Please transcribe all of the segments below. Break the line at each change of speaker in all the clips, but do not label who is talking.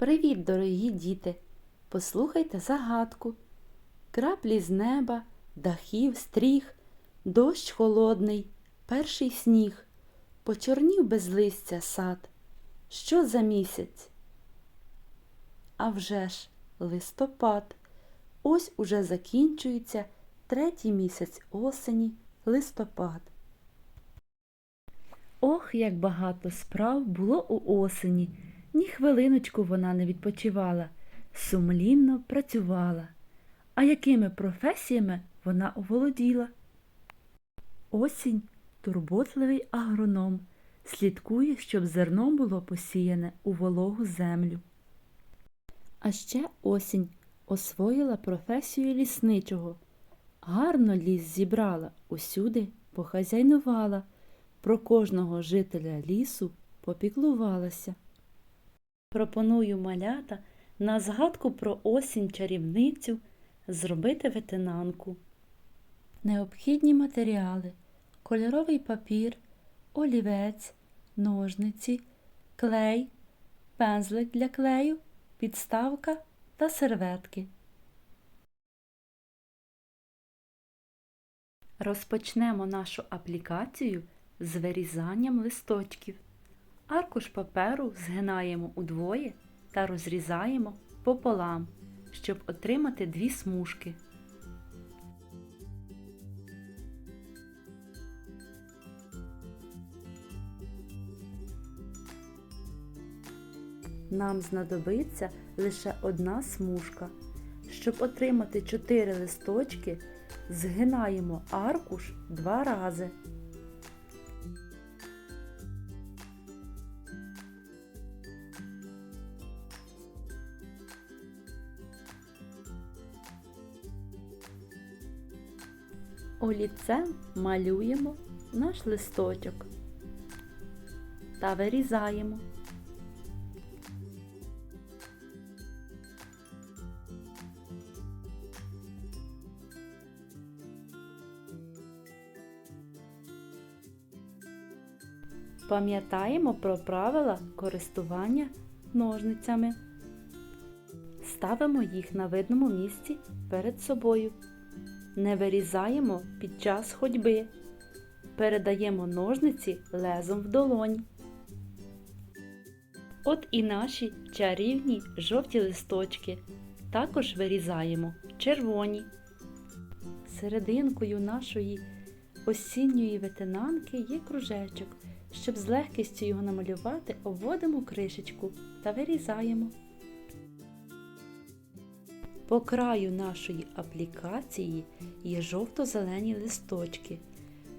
Привіт, дорогі діти! Послухайте загадку. Краплі з неба, дахів, стріх, дощ холодний, перший сніг, почорнів без листя сад. Що за місяць? А вже ж, листопад. Ось уже закінчується третій місяць осені, листопад. Ох, як багато справ було у осені. Ні хвилиночку вона не відпочивала, сумлінно працювала. А якими професіями вона оволоділа? Осінь турботливий агроном, слідкує, щоб зерно було посіяне у вологу землю. А ще осінь освоїла професію лісничого. Гарно ліс зібрала, усюди похазяйнувала, про кожного жителя лісу попіклувалася. Пропоную малята на згадку про осінь чарівницю зробити ветенанку. Необхідні матеріали кольоровий папір, олівець, ножниці, клей, пензлик для клею, підставка та серветки. Розпочнемо нашу аплікацію з вирізанням листочків. Аркуш паперу згинаємо удвоє та розрізаємо пополам, щоб отримати дві смужки. Нам знадобиться лише одна смужка. Щоб отримати 4 листочки, згинаємо аркуш два рази. Олівцем малюємо наш листочок та вирізаємо. Пам'ятаємо про правила користування ножницями. Ставимо їх на видному місці перед собою. Не вирізаємо під час ходьби. Передаємо ножниці лезом в долонь. От і наші чарівні жовті листочки. Також вирізаємо червоні. Серединкою нашої осінньої ветенанки є кружечок. Щоб з легкістю його намалювати, обводимо кришечку та вирізаємо. По краю нашої аплікації є жовто-зелені листочки.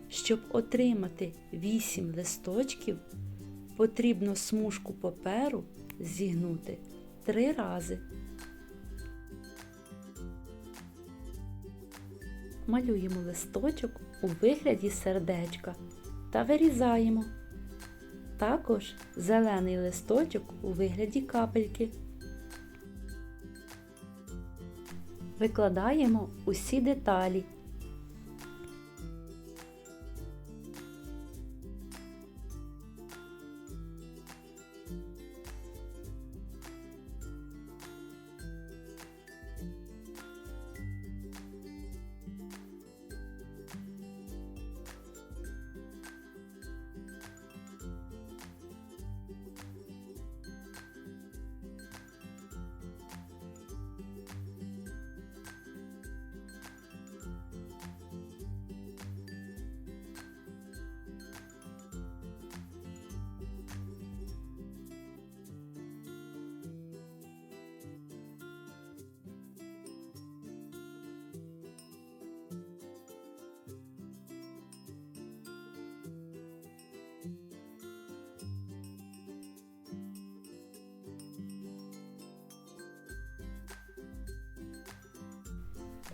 Щоб отримати 8 листочків, потрібно смужку паперу зігнути 3 рази. Малюємо листочок у вигляді сердечка та вирізаємо. Також зелений листочок у вигляді капельки. Викладаємо усі деталі.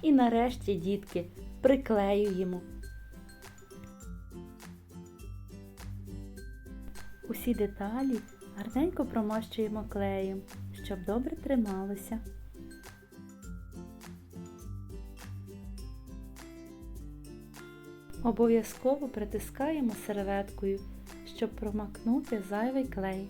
І нарешті, дітки, приклеюємо. Усі деталі гарненько промащуємо клеєм, щоб добре трималося. Обов'язково притискаємо серветкою, щоб промакнути зайвий клей.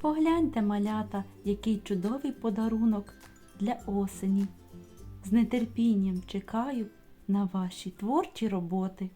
Погляньте, малята, який чудовий подарунок для осені. З нетерпінням чекаю на ваші творчі роботи.